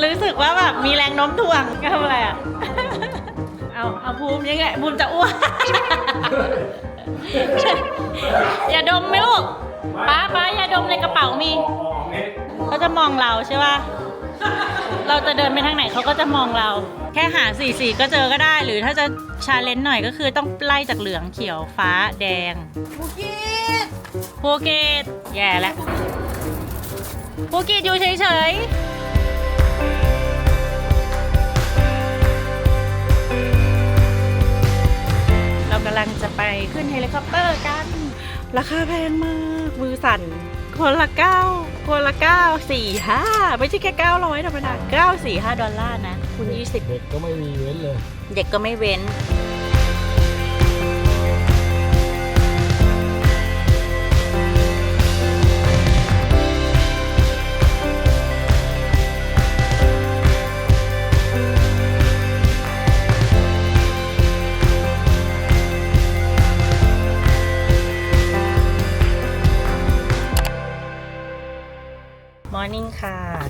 รู้สึกว่าแบบมีแรงโน้มถ่วงทำอะไรอะ เอาเอาภูมิยังไงภูมิจะอ้วนอย่าดมไหมลูกป้าป้าอย่าดมในกระเป๋ามีเขาจะมองเราใช่ป่ะเราจะเดินไปทางไหนเขาก็จะมองเรา แค่หาสีสีก็เจอก็ได้ หรือถ้าจะชาเลนจ์หน่อยก็คือต้องไล่จากเหลืองเขียวฟ้าแดงภูเก็ตภูเก็ตแย่แล้วภูเก็ตอยู่เฉยๆ เรากำลังจะไปขึ้นเฮลิคอปเตอร์กัน ราคาแพงมาก มือสั่น คนละเก้าคนละเก้าสี่ห้าไม่ใช่แค่เก้าร้อยธรรมดาเก้าสี่ห้าดอลลาร์นะ คุณยี่สิบเด็กก็ไม่มีเว้นเลย เด็กก็ไม่เว้น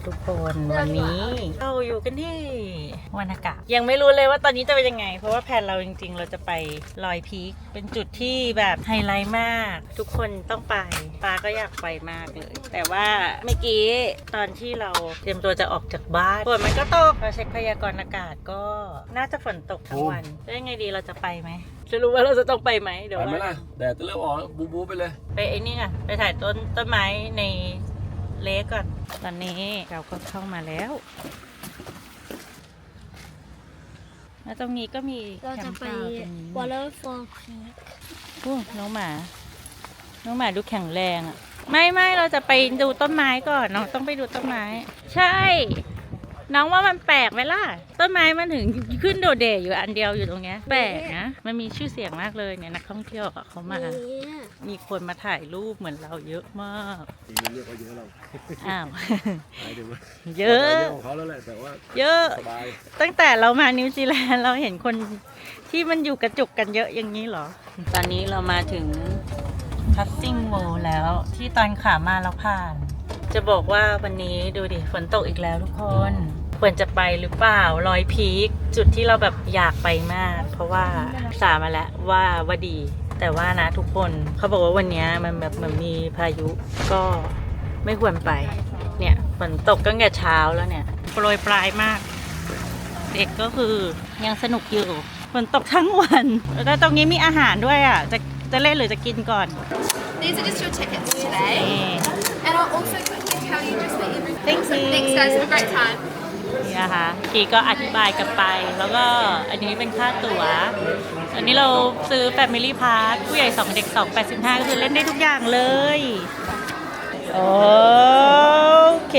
ทุกคนวันนี้เราอยู่กันที่วานากะ ยังไม่รู้เลยว่าตอนนี้จะเป็นยังไง เพราะว่าแผนเราจริง ๆ เราจะไปลอยพีคเป็นจุดที่แบบไฮไลท์มาก ทุกคนต้องไปปาก็อยากไปมากเลย แต่ว่าเมื่อกี้ตอนที่เราเตรียมตัวจะออกจากบ้านฝนมันก็ตกเราเช็คพยากรณ์อากาศก็น่าจะฝนตกทั้งวันแล้วยังไงดีเราจะไปไหมจะรู้ว่าเราจะต้องไปไหมเดี๋ยวไปไหมว่าล่ะแดดจะเริ่มออกแล้วบูบูไปเลย ไปไอ้นี่อะไปถ่ายต้นต้นไม้ใน เลกก่อน ตอนนี้เราก็เข้ามาแล้ว แล้วตรงนี้ก็มีเราจะไปแคมป์กราวด์ตรงนี้ Waterfall Peak โอ้น้องหมา น้องหมาดูแข็งแรงอะ ไม่ไม่เราจะไปดูต้นไม้ก่อนน้องต้องไปดูต้นไม้ ใช่ น้องว่ามันแปลกไหมล่ะ ต้นไม้มันถึงขึ้นโดดเด่อยู่อันเดียวอยู่ตรงเนี้ยแปลกนะ มันมีชื่อเสียงมากเลยเนี่ยนักท่องเที่ยวอะเขามาเนี่ยมีคนมาถ่ายรูปเหมือนเราเยอะมากทีนี้เรียกว่าเยอะเราอ้าว หมายถึงว่าเยอะ เรื่องของเขาแล้วแหละแต่ว่าเยอะ สบายตั้งแต่เรามานิวซีแลนด์เราเห็นคนที่มันอยู่กระจุกกันเยอะอย่างนี้เหรอ ตอนนี้เรามาถึงทัสซิงโวแล้วที่ตอนขามาเราผ่าน จะบอกว่าวันนี้ดูดิฝนตกอีกแล้วทุกคน ควรจะไปหรือเปล่าลอยพีคจุดที่เราแบบอยากไปมาก เพราะว่าสามาแล้วว่าว่าดี แต่ว่านะทุกคนเขาบอกว่าวันนี้มันแบบเหมันมีพายุก็ไม่ควรไป เนี่ยฝนตกตั้งแต่เช้าแล้วเนี่ยโปรยปลายมาก เด็กก็คือยังสนุกอยู่ฝนตกทั้งวันแล้วตรงนี้มีอาหารด้วยอะจะจะเล่นหรือจะกินก่อน These are just your tickets today. นี่ And I'll also quickly tell you just that everything. Thank you. Thanks guys, have a great time. นี่นะคะกีก็อธิบายกันไป แล้วก็อันนี้เป็นค่าตั๋ว อันนี้เราซื้อ Family Pass ผู้ใหญ่ 2 เด็ก 2 85 ก็คือเล่นได้ทุกอย่างเลย โอเค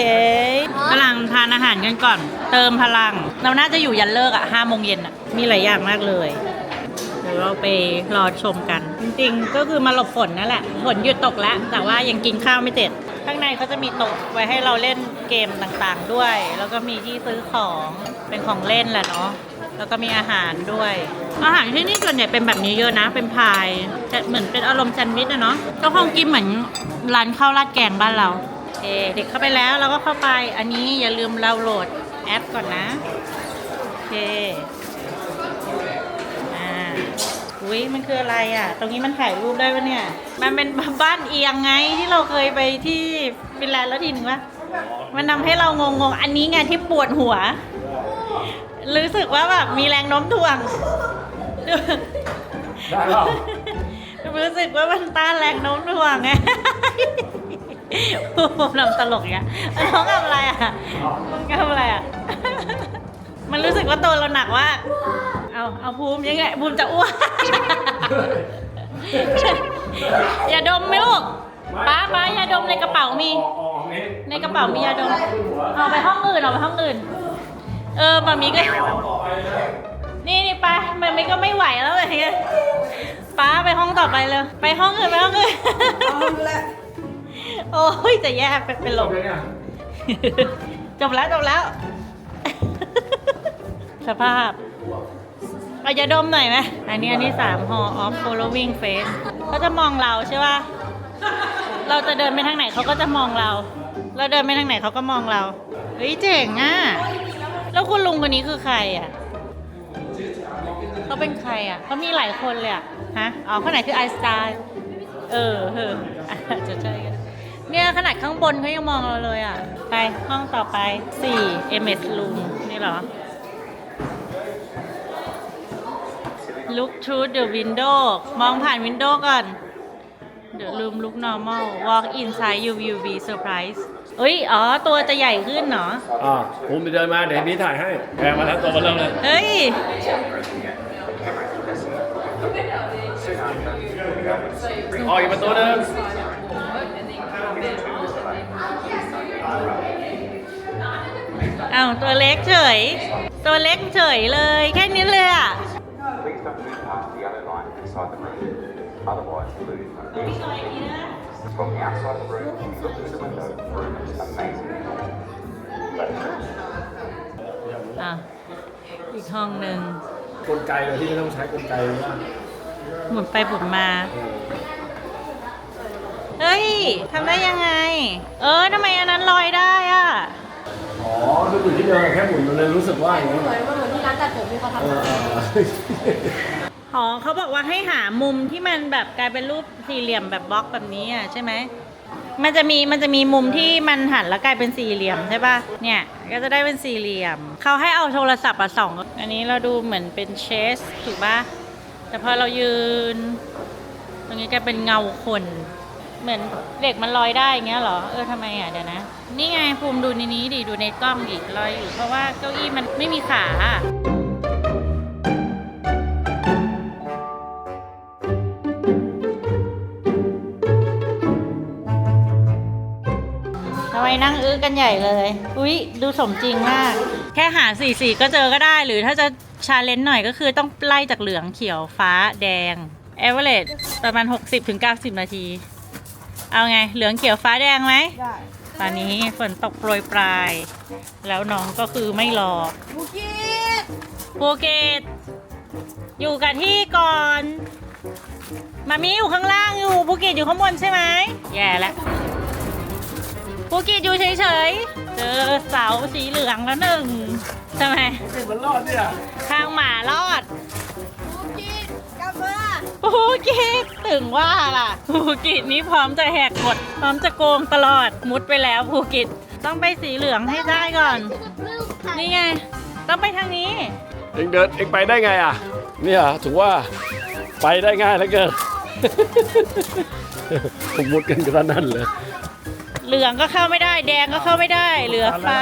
กำลังทานอาหารกันก่อน เติมพลัง เราน่าจะอยู่ยันเลิกอะ5โมงเย็นอะ มีหลายอย่างมากเลย เดี๋ยวเราไปรอชมกัน จริงๆ ก็คือมาหลบฝนนั่นแหละ ฝนหยุดตกแล้ว แต่ว่ายังกินข้าวไม่เสร็จ ข้างในเขาจะมีโต๊ะไว้ให้เราเล่นเกมต่างๆด้วย แล้วก็มีที่ซื้อของเป็นของเล่นแหละเนาะแล้วก็มีอาหารด้วย อาหารที่นี่ส่วนใหญ่เป็นแบบนี้เยอะนะ เป็นพายจะเหมือนเป็นอารมณ์แซนด์วิชอะเนาะก็คงกินเหมือนร้านข้าวราดแกงบ้านเราเคเด็กเข้าไปแล้วเราก็เข้าไปอันนี้อย่าลืมเราโหลดแอปก่อนนะโอเค อ่า อุ้ยมันคืออะไรอะ ตรงนี้มันถ่ายรูปได้ปะเนี่ย มันเป็นบ้านเอียงไงที่เราเคยไปที่ฟินแลนด์แล้วทีนึงวะมันทำให้เรางงงๆอันนี้ไงที่ปวดหัว รู้สึกว่าแบบมีแรงโน้มถ่วง ได้เปล่า รู้สึกว่ามันต้านแรงโน้มถ่วงไงผมนำตลกอย่างเงี้ยน้องทำอะไรอะมึงทำอะไรอะ มันรู้สึกว่าตัวเราหนักว่าก เอาเอาภูมิยังไงภูมิจะอ้วนอย่าดมไหมลูกป้าป้าอย่าดมในกระเป๋ามี ในกระเป๋ามียาดม เอาไปห้องอื่นเอาไปห้องอื่น เออมามีก็ นี่นี่ไปมันไม่ก็ไม่ไหวแล้วแบบนี้ป้าไปห้องต่อไปเลย ไปห้องอื่นไปห้องอื่น โอ้ยจะแย่เป็นเป็นลมจบแล้วจบแล้ว สภาพ เอายาดมหน่อยไหมอันนี้อันนี้สามห่อ of following face เขาจะมองเราใช่ป่ะ เราจะเดินไปทางไหนเขาก็จะมองเรา เราเดินไปทางไหนเขาก็มองเรา เฮ้ยเจ๋งอะ แล้วคุณลุงคนนี้คือใครอะ เขาเป็นใครอะ เขามีหลายคนเลยอะ ฮะ อ๋อคนไหนคือไอน์สไตล์เออเออจะใช่กันเนี่ยขนาดข้างบนเขายังมองเราเลยอะ ไปห้องต่อไป 4 MS ลุงนี่เหรอ Look through the window มองผ่านวินโดว์ก่อนเดี๋ยวลืม look normal walk inside you will be surprised เอ้ย อ๋อ ตัวจะใหญ่ขึ้นเหรอ อ่าผมไปเดินมาเดี๋ยวนี้ถ่ายให้แพงมาแล้วตัวมาเริ่มเลย เฮ้ย ออกอีกประตูหนึงอ้าว ตัวเล็กเฉย ตัวเล็กเฉยเลย แค่นี้เลยอะ Please don't move past the yellow line inside the room. Otherwise, the food is From the outside of the room, you look through the window, the room is amazing. อะ อีกห้องหนึ่งกลไกเลยที่ไม่ต้องใช้กลไกว่าหมุนไปหมุนมา เฮ้ยทำได้ยังไง เออทำไมอันนั้นลอยได้อะ อ๋อคืออยู่ที่เดิมแค่หมุนมันเลยรู้สึกว่าอย่างนี้เหมือนมันเหมือนที่ร้านตัดผมที่เขาทำเออเออเอออ๋อเขาบอกว่าให้หามุมที่มันแบบกลายเป็นรูปสี่เหลี่ยมแบบบล็อกแบบนี้อะใช่ไหม มันจะมีมันจะมีมุมที่มันหันแล้วกลายเป็นสี่เหลี่ยมใช่ป่ะเนี่ย ก็จะได้เป็นสี่เหลี่ยม เขาให้เอาโทรศัพท์มาส่องอันนี้เราดูเหมือนเป็นเชสถูกป่ะแต่พอเรายืน ตรงนี้กลายเป็นเงาคน เหมือนเด็กมันลอยได้อย่างเงี้ยเหรอ เออทำไมอะเดี๋ยวนะ นี่ไงภูมิดูในนี้ดิดูในกล้องดิลอยอยู่ เพราะว่าเก้าอี้มันไม่มีขาทำไมนั่งอื้อกันใหญ่เลย อุ๊ย ดูสมจริงมาก แค่หาสีสีก็เจอก็ได้ หรือถ้าจะชาเลนจ์หน่อยก็คือต้องไล่จากเหลืองเขียวฟ้าแดง a v e r a g e ประมาณ 60-90 นาที เอาไง เหลืองเขียวฟ้าแดงไหม ได้ตอนนี้ฝนตกโปรยปลาย แล้วน้องก็คือไม่รอบุกิตภูเก็ตอยู่กับที่ก่อนมามีอยู่ข้างล่างอยู่ภูเก็ตอยู่ข้างบนใช่ไหมแย่แล้วภูเก็ตอยู่เฉยๆเจอเสาสีเหลืองแล้วหนึ่งใช่ไหมมันรอดเนี่ยทางหมารอดบุกิตกลับมา ภูเก็ตถึงว่าล่ะภูเก็ตนี้พร้อมจะแหกกฎพร้อมจะโกงตลอดมุดไปแล้วภูเก็ตต้องไปสีเหลืองให้ได้ก่อน นี่ไง ต้องไปทางนี้ เองเดินเองไปได้ไงอะ เนี่ยถือว่าไปได้ง่ายเหลือเกิน ผมมุดกันกระนั่นเลย เหลืองก็เข้าไม่ได้ แดงก็เข้าไม่ได้ เหลือฟ้า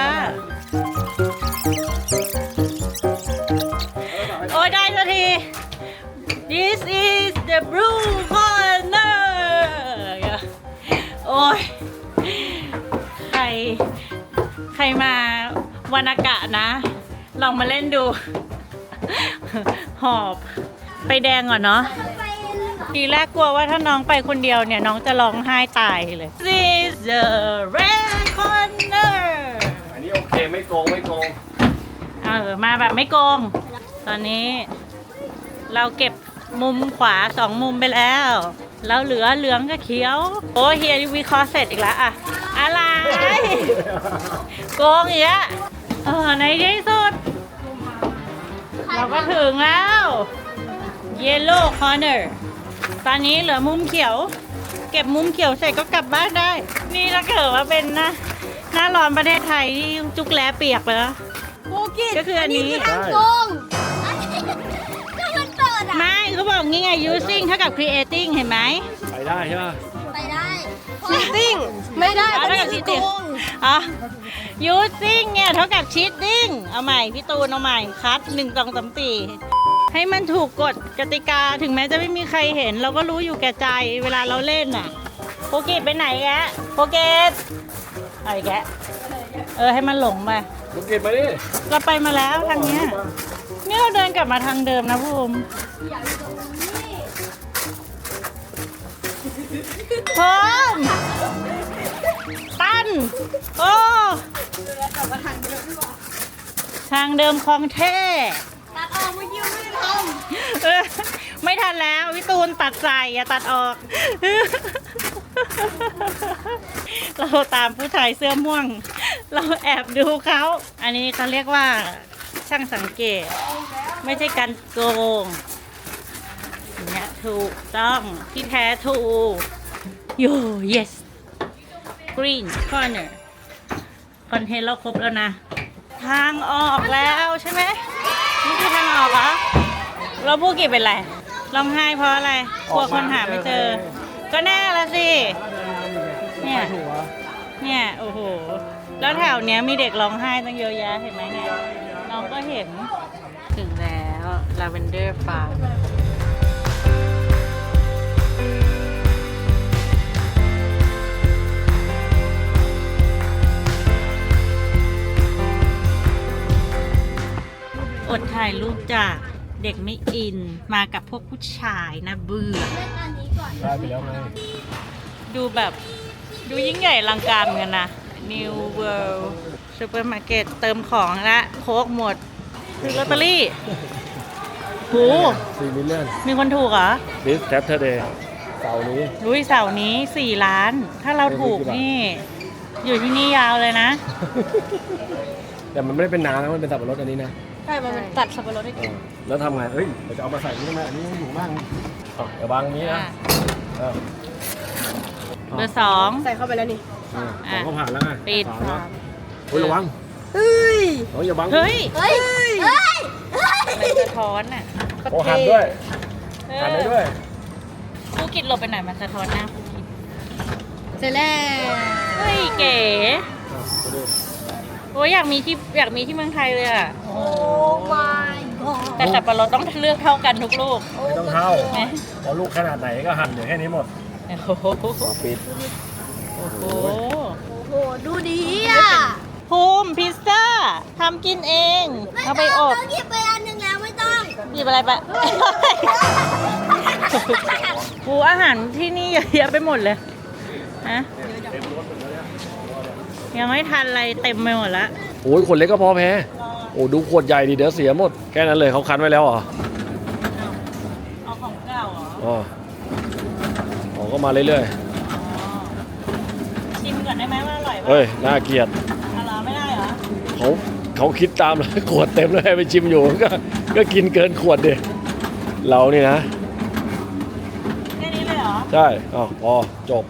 โอ้ยได้สักที This is the blue corner โอ้ย ใคร ใครมาวานากะนะ ลองมาเล่นดู หอบ ไปแดงก่อนเนาะทีแรกกลัวว่าถ้าน้องไปคนเดียวเนี่ย น้องจะร้องไห้ตายเลย This is the red corner อันนี้โอเคไม่โกงไม่โกง เออ มาแบบไม่โกง ตอนนี้เราเก็บ มุมขวาสองมุมไปแล้ว แล้วเหลือเหลืองกับเขียว โอ้เฮียวิเคราะห์เสร็จอีกแล้วอะอะไร โกงอีกแล้วเออในที่สุด เราก็ถึงแล้ว Yellow Corner ตอนนี้เหลือมุมเขียว เก็บมุมเขียวเสร็จก็กลับบ้านได้ นี่ถ้าเกิดว่าเป็นหน้าหน้าร้อนประเทศไทยที่จุกแลเปียกไปแล้วบุกิตก็คืออันนี้ ทางโกง เขาบอกงี้ไง using เท่ากับ creating เห็นไหม ไปได้ใช่ไหมไปได้ชิตติ้งไม่ได้อ๋อเพราะเท่านี่กับคือ cheating โกงอ๋อ using เนี่ยเท่ากับ cheating เอาใหม่ พี่ตูนเอาใหม่ คัดหนึ่งสองสามสี่ให้มันถูกกฎกติกาถึงแม้จะไม่มีใครเห็น เราก็รู้อยู่แก่ใจเวลาเราเล่นน่ะโปเกตไปไหนแกะโปเกตเอาอีกแกะเออให้มันหลงไปลูกเก็บมาดิเราไปมาแล้วทางเนี้ยนี่เราเดินกลับมาทางเดิมนะภูมิ พร้อมตั้น โอ้ ทางเดิมคลองเท่ตัดออกเมื่อกี้ไม่ได้ทเออไม่ทันแล้วพี่ตูนตัดใส่อย่าตัดออก เราตามผู้ชายเสื้อม่วง เราแอบดูเขา อันนี้เขาเรียกว่าช่างสังเกต ไม่ใช่การโกงอย่างเนี่ย ถูกต้องที่แท้ถูกโย yes green corner คอนเทนต์เราครบแล้วนะ ทางออกแล้วใช่ไหมนี่คือทางออกเหรอเราพูดกี่เป็นไรร้องไห้เพราะอะไรกลัวคนหาไม่เจอ ก็แน่ละสิ เนี่ยเนี่ยโอ้โห แล้วแถวเนี้ยมีเด็กร้องไห้ตั้งเยอะแยะเห็นไหมเนี่ยน้องก็เห็นถึงแล้ว Lavender Farm อ ดถ่ายรูปจากเด็กไม่อินมากับพวกผู้ชายนะเบื่อเล่นอันนี้ก่อนได้ไปแล้วไงดูแบบดูยิ่งใหญ่อลังการเหมือนกันนะ New World Supermarket เติมของละโค้กหมดซื้อลอตเตอรี่หูสี่มิลเลียนมีคนถูกเหรอดิสแทปเทเดย์เสาร์นี้รุ้ยเสาร์นี้4ล้าน ถ้าเราถูกนี่ อยู่ที่นี่ยาวเลยนะ แต่มันไม่ได้เป็นน้ำนะมันเป็นสับปะรดอันนี้นะ ใช่มันตัดสับปะรดให้เออแล้วทำไงเอ้ยเราจะเอามาใส่นี่ทำไมอันนี้ยังอยู่บ้างอะเดี๋ยววางอย่างนี้นะเออเบอร์สองใส่เข้าไปแล้วนี่อะของก็ผ่านแล้วไงปิดฝาแล้วโอ้ยระวังเฮ้ยโอ้ยอย่าบังเฮ้ยเฮ้ยเฮ้ยเป็นสะท้อนอะโอ้หันด้วยเอหันได้อด้วยผู้กิดหลบไปไหนอยมันสะท้อนหน้าผู้กิดเสร็จแล้วเฮ้ยเก๋อะไปดูโอ้ยอยากมีที่อยากมีที่เมืองไทยเลยอะโอ้ my god แต่สับปะรดต้องเลือกเท่ากันทุกลูกไม่ต้องเท่าไหมเพราะลูกขนาดไหนก็หั่นอยู่แค่นี้หมดโอ้โหปิดโอ้โหโอ้โหดูดีอะภูมิพิซซ่าทำกินเองเอาไปอบต้องหยิบไปอันหนึ่งแล้วไม่ต้องหยิบอะไรไปหูอาหารที่นี่เยอะแยะไปหมดเลยฮะยังไม่ทันอะไรเต็มไปหมดละโอ้ยขวดเล็กก็พอแพ้ โอ้ดูขวดใหญ่ดิเดี๋ยวเสียหมด แค่นั้นเลยเขาคันไว้แล้วเหรอเอาของเก่าเหรออ๋อของก็มาเรื่อยชิมก่อนได้ไหมว่าอร่อยๆปะเฮ้ยน่าเกลียดอร่อยไม่ได้เหรอเขาเขาคิดตามเลยขวดเต็มเลยให้ไปชิมอยู่ก็ก็กินเกินขวดดิเรานี่นะ แค่นี้เลยเหรอใช่อ๋อพอจบ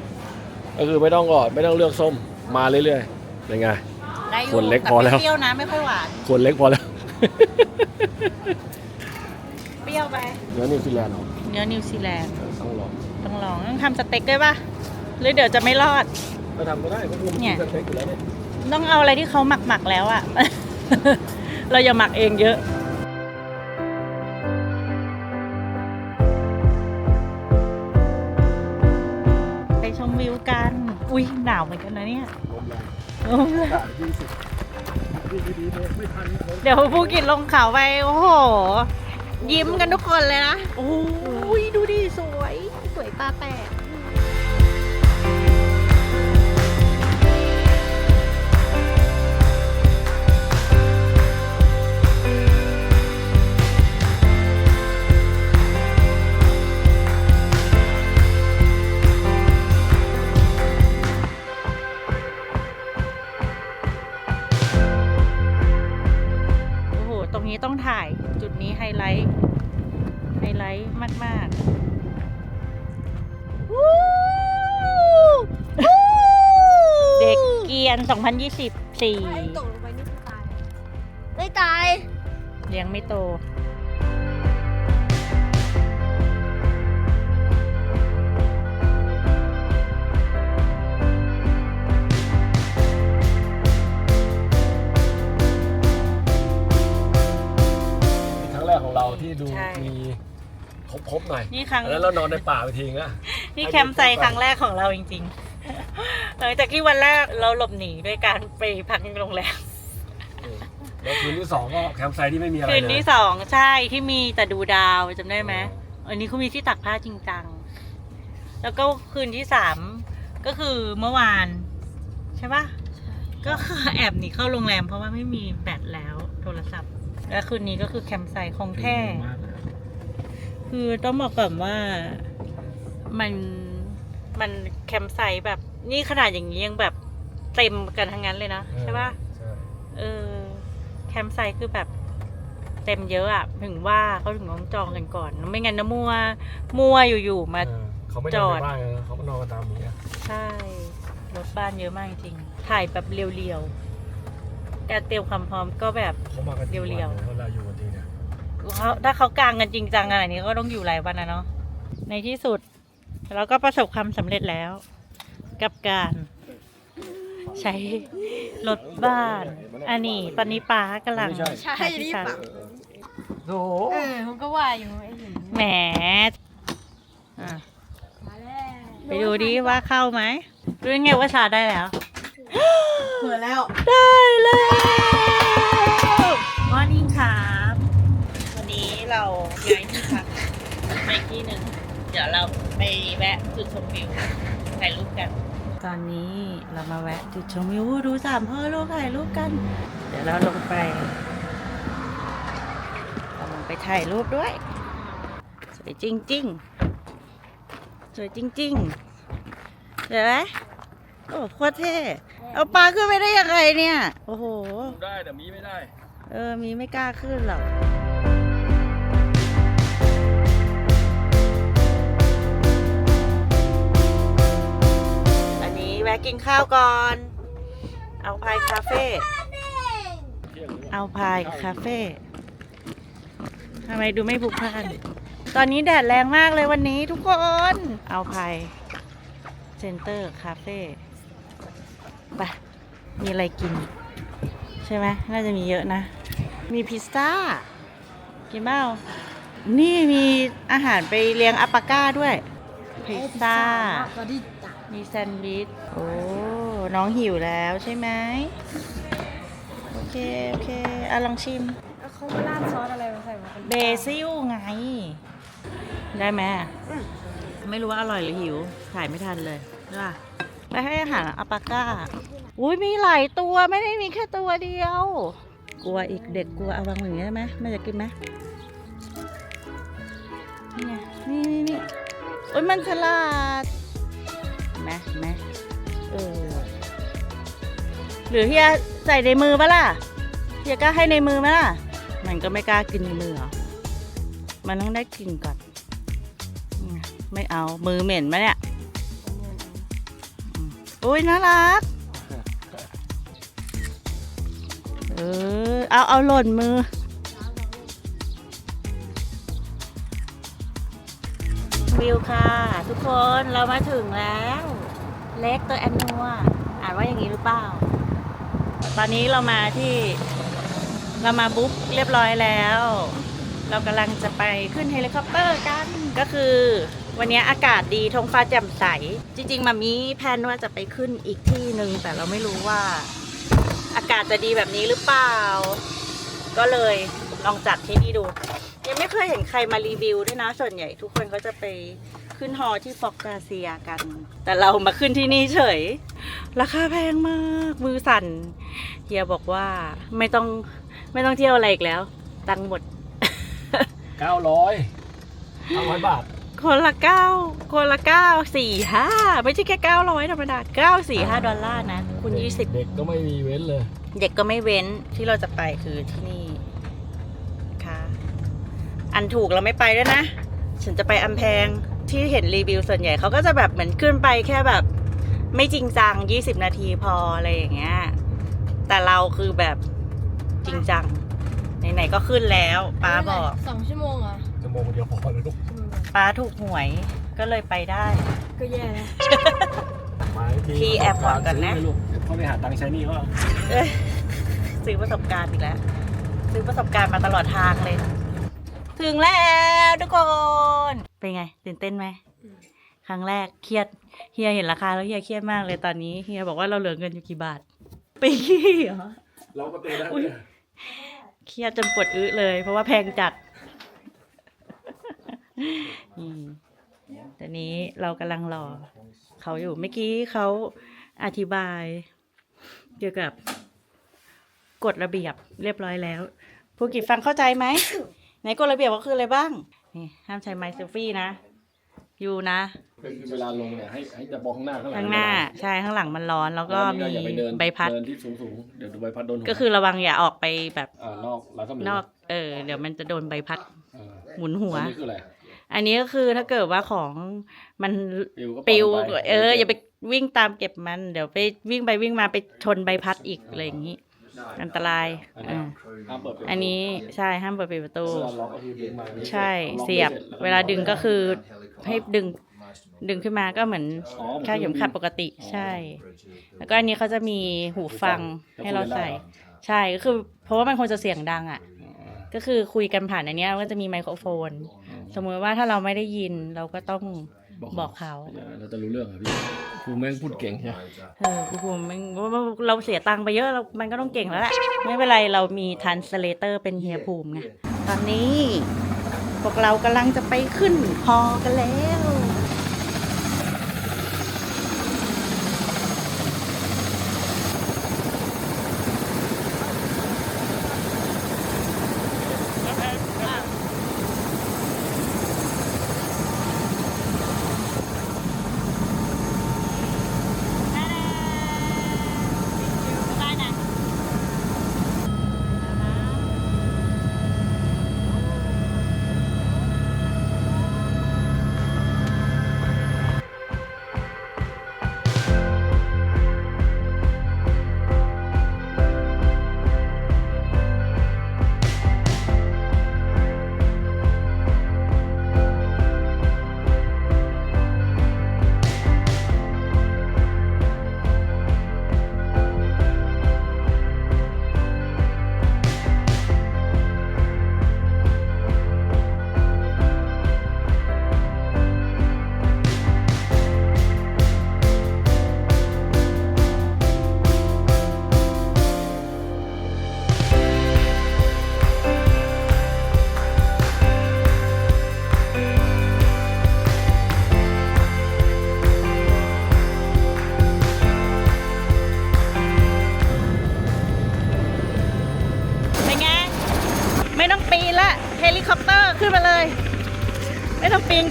ก็คือไม่ต้องกอดไม่ต้องเลือกส้ม มาเรื่อยๆ เป็นไง ได้อยู่คนเล็กแต่พอแล้วไม่เปรี้ยวนะไม่ค่อยหวานขวดเล็กพอแล้วเปรี้ยวไป เนื้อนิวซีแลนด์เหรอเนื้อนิวซีแลนด์ต้องลองต้องลองต้องทำสเต็กด้วยปะหรือเดี๋ยวจะไม่รอด ก็ทำก็ได้ก็คือมันเนี่กิยนสเต็กอยู่แล้วเนี่ยต้องเอาอะไรที่เขาหมักหมักๆแล้วอะ เราอย่าหมักเองเยอะ ไปชมวิวกัน อุ้ยหนาวเหมือนกันนะเนี่ยลมแรงลมแรงกะ ยี่สิบดีๆเลยไม่ทันคนเดี๋ยวผู้กินลงเขาไป โอ้โห ยิ้มกันทุกคนเลยนะ โอ้ยดูดิ สวย สวยตาแตก รงนี้ต้องถ่ายจุดนี้ไฮไลท์ ไฮไลท์มากๆวู้วู้เด็กเกียน 2024 ตกลงไปนี่คือตาย ไม่ตาย ยังไม่โต ดูใช่ มีครบๆหน่อยนี่ครั้งอันนั้นเรานอนในป่าไปทีนะนี่แคมป์ไซต์ครั้งแรกของเราจริงๆ หลังจากที่วันแรกเราหลบหนีด้วยการไปพักโรงแรม แล้วคืนที่สองก็แคมป์ไซต์ที่ไม่มีอะไรคืนเลยที่สองใช่ที่มีแต่ดูดาวจำได้ไหมอันนี้เขามีที่ตักผ้าจริงจัง แล้วก็คืนที่สามก็คือเมื่อวาน ใช่ปะก็คือแอบหนีเข้าโรงแรมเพราะว่าไม่มีแบตแล้วโทรศัพท์ แล้วคืนนี้ก็คือแคมป์ไซต์ของแท้ คือต้องบอกก่อนว่ามันมันแคมป์ไซต์แบบนี่ขนาดอย่างนี้ยังแบบเต็มกันทั้งนั้นเลยนะใช่ปะใช่เออแคมป์ไซต์คือแบบเต็มเยอะอะถึงว่าเขาถึงต้องจองกันก่อน ไม่งั้นนะมัว มัวอยู่ๆมาเออเขาไม่จนออนดในบ้านเลยนะเขาก็นอนกันตามนี้ใช่รถบ้านเยอะมากจริงๆถ่ายแบบเรียวๆ การเตรียมความพร้อมก็แบบ เขามากันกี่เรียวๆนเวลาอยู่กันทีเนี่ยเขาถ้าเขากางกันจริงจังอะไรนี้ก็ต้องอยู่หลายวันนะเนาะในที่สุด เราก็ประสบความสำเร็จแล้ว กับการใช้รถบ้าน อันนี้ตอนนี้ป้ากำลังไม่ใช่ใช่หาที่รีบชาร์จอะโอ้เออผมก็ว่าอยู่ไอ้เห็นแหมอะมาแล้วไปดูดิว่าเข้าไหมรู้ยังไงว่าชาร์จได้แล้ว เปิดแล้ว ได้แล้ว มอร์นิ่งครับ วันนี้เราย้ายที่พักไปอีกที่หนึ่ง เดี๋ยวเราไปแวะจุดชมวิวถ่ายรูปกัน ตอนนี้เรามาแวะจุดชมวิวดูสามพ่อลูกถ่ายรูปกัน เดี๋ยวเราลงไปเราลงไปถ่ายรูปด้วย สวยจริง ๆ สวยจริงๆเห็นไหมโอ้โคตรเท่ เอาปลาขึ้นไปได้ยังไงเนี่ย โอ้โห ได้แต่มีไม่ได้ เออ มีไม่กล้าขึ้นหรอกอันนี้แวะกินข้าวก่อน เอาพายคาเฟ่ เอาพายคาเฟ่ทำไมดูไม่ผูกพัน ตอนนี้แดดแรงมากเลยวันนี้ทุกคน เอาพายเซ็นเตอร์คาเฟ่ ไปมีอะไรกิน ใช่ไหมน่าจะมีเยอะนะ มีพิซซ่า กินเปล่านี่มีอาหารไปเลี้ยงอัปปาก้าด้วย พิซซ่าก็ดีจ้ะมีแซนด์วิช โอ้ น้องหิวแล้วใช่ไหม โอเค โอเคอะลองชิมแล้วเขามาราดซอสอะไรมาใส่มาเป็นเบซิลไง ได้ไหม ไม่รู้ว่าอร่อยหรือหิว ถ่ายไม่ทันเลยว่า ไปให้อาหารอัปปาก้า อุ้ยมีหลายตัวไม่ได้มีแค่ตัวเดียว กลัวอีกเด็กกลัวเอาวางอย่างนี้ได้ไหมแม่จะกินไหมนี่ไงนี่นี่นี่โอ้ยมันฉลาดเห็นไหมเห็นไหมเออหรือเฮียใส่ในมือปะล่ะเฮียกล้าให้ในมือไหมล่ะ มันก็ไม่กล้ากินในมือเหรอมันต้องได้กินก่อนนี่ไงไม่เอามือเหม็นไหมเนี่ยอืมโอุ้ยน่ารัก เออ เอาเอาหล่นมือ วิวค่ะ ทุกคนเรามาถึงแล้ว เล็กตัวแอนนัว อ่านว่าอย่างนี้หรือเปล่า ตอนนี้เรามาที่ เรามาบุ๊กเรียบร้อยแล้ว เรากำลังจะไปขึ้นเฮลิคอปเตอร์กัน ก็คือ วันนี้อากาศดีท้องฟ้าแจ่มใส จริง ๆมามีแพลนว่าจะไปขึ้นอีกที่หนึ่งแต่เราไม่รู้ว่า อากาศจะดีแบบนี้หรือเปล่า ก็เลยลองจัดที่นี่ดู ยังไม่เคยเห็นใครมารีวิวด้วยนะ ส่วนใหญ่ทุกคนเขาจะไปขึ้นฮอที่ฟอกกาเซียกัน แต่เรามาขึ้นที่นี่เฉย ราคาแพงมาก มือสั่น เฮียบอกว่าไม่ต้องไม่ต้องเที่ยวอะไรอีกแล้ว ตังหมด เก้าร้อยเก้าร้อยบาท คนละเก้าคนละเก้าสี่ห้าไม่ใช่แค่เก้าร้อยธรรมดาเก้าสี่ห้าดอลลาร์นะ คุณยี่สิบเด็กก็ไม่มีเว้นเลย เด็กก็ไม่เว้นที่เราจะไปคือที่นี่ค่ะ อันถูกเราไม่ไปด้วยนะ ฉันจะไปอำแพงที่เห็นรีวิวส่วนใหญ่เขาก็จะแบบเหมือนขึ้นไปแค่แบบ ไม่จริงจัง 20 นาทีพออะไรอย่างเงี้ย แต่เราคือแบบจริงจัง ไหนๆก็ขึ้นแล้วป้าบอกสองชั่วโมงเหรอจะโมงเดียวพอแล้วลูกชั่วโมงเดียวป้าถูกหวยก็เลยไปได้ ก็แย่แล้วมาทีพี่แอบบอกก่อนนะซื้ลูกเขาไปหาตังค์ใช้หนี่เขาเอาเอ้ยซื้อประสบการณ์อีกแล้ว ซื้อประสบการณ์มาตลอดทางเลย ถึงแล้วทุกคน เป็นไงตื่นเต้นไหม ครั้งแรกเครียดเฮียเห็นราคาแล้วเฮียเครียดมากเลยตอนนี้เฮียบอกว่าเราเหลือเงินอยู่กี่บาทไปขี้เหรอ เราก็เตะได้อุ๊ย เครียดจนปวดอื้อเลย เพราะว่าแพงจัดอืมตอนนี้เรากำลังรอเขาอยู่เมื่อกี้เขาอธิบาย เกี่ยวกับกฎระเบียบเรียบร้อยแล้วผู้กิจฟังเข้าใจไหมไหนกฎระเบียบก็คืออะไรบ้าง นี่ห้ามใช้ไมค์เซลฟี่นะ อยู่นะก็คือเวลาลงเนี่ยให้ให้จะมองข้างหน้าข้างหลังข้างหน้าใช่ข้างหลังมันร้อนแล้วก็แล้วมีอย่าไปเดินใบพัด เดินที่สูงสูงๆเดี๋ยวดูใบพัดโดนหัวก็คือระวังอย่าออกไปแบบอ่านอกแล้วก็มีนอกเออเดี๋ยวมันจะโดนใบพัดเออหมุนหัว อันนี้คืออะไร อันนี้ก็คือถ้าเกิดว่าของมันปิวก็ปิวปล่อยไปเอออย่าไปวิ่งตามเก็บมัน เดี๋ยวไปวิ่งไปวิ่งมาไปชนใบพัดอีกอะไรอย่างนี้ อันตรายอันอ่านี้ห้ามเปิดปิดอันนี้ใช่ห้ามเปิดปิดประตูเวลาล็อกก็คือดึงมาใช่ล็อกเสียบไม่สร็จแเวลาดึงก็คือให้ดึงดึงขึ้นมาก็เหมือนอ๋อหมือนค่าดเข็มขัดปกติใช่ แล้วก็อันนี้เขาจะมีหูฟังให้เราใส่ ใช่ก็คือ เพราะว่ามันควรจะเสียงดังอะ ก็คือคุยกันผ่านอันเนี้ยมันก็จะมีไมโครโฟน สมมติว่าถ้าเราไม่ได้ยินเราก็ต้อง บอกเขาเราจะรู้เรื่องเหรอพี่ครูแม่งพูดเก่งใช่ไหมเออครูภูมิมันเราเสียตังค์ไปเยอะเรามันก็ต้องเก่งแล้วแหละไม่เป็นไรเรามีทันสเลเตอร์เป็นเฮียภูมิไงตอนนี้พวกเรากำลังจะไปขึ้นฮอกันแล้ว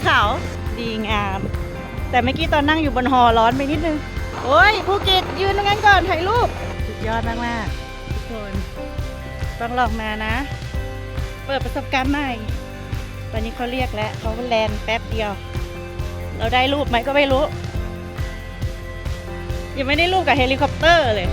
เขาดีงาม แต่เมื่อกี้ตอนนั่งอยู่บนหอร้อนไปนิดนึง โอ้ยภูเก็ตยืนตรงนั้นก่อนถ่ายรูปสุดยอดมากๆทุกคนต้องลองมานะ เปิดประสบการณ์ใหม่ ตอนนี้เขาเรียกแล้วเขาแลนแป๊บเดียว เราได้รูปไหมก็ไม่รู้ ยังไม่ได้รูปกับเฮลิคอปเตอร์เลย